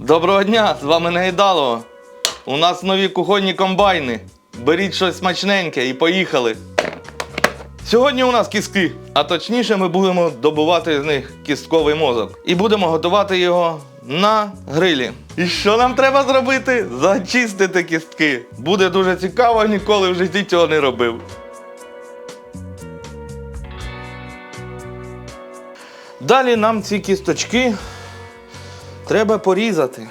Доброго дня, з вами Негайдалово. У нас нові кухонні комбайни. Беріть щось смачненьке і поїхали. Сьогодні у нас кістки, а точніше ми будемо добувати з них кістковий мозок. І будемо готувати його на грилі. І що нам треба зробити? Зачистити кістки. Буде дуже цікаво, ніколи в житті цього не робив. Далі нам ці кісточки треба порізати.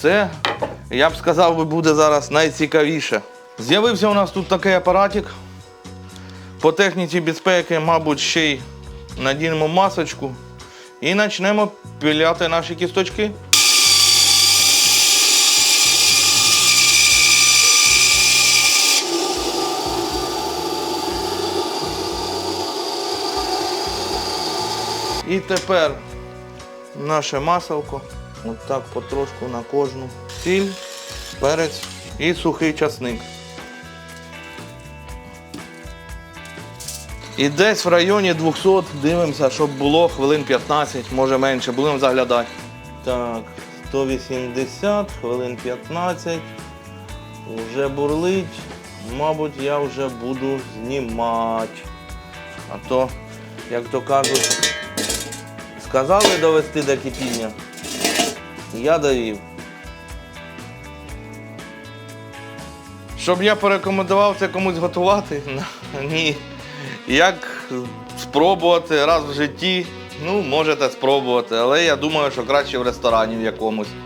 Це, я б сказав, буде зараз найцікавіше. З'явився у нас тут такий апаратик. По техніці безпеки, мабуть, ще й надінемо масочку і почнемо піляти наші кісточки. І тепер наше маселко. Отак потрошку на кожну. Сіль, перець і сухий часник. І десь в районі 200 дивимося, щоб було хвилин 15, може менше, будемо заглядати. Так, 180, хвилин 15. Вже бурлить. Мабуть, я вже буду знімати. А то, як то кажуть, сказали довести до кипіння. Я довів. Щоб я порекомендував це комусь готувати? Ні. Як спробувати раз в житті? Ну, можете спробувати, але я думаю, що краще в ресторані в якомусь.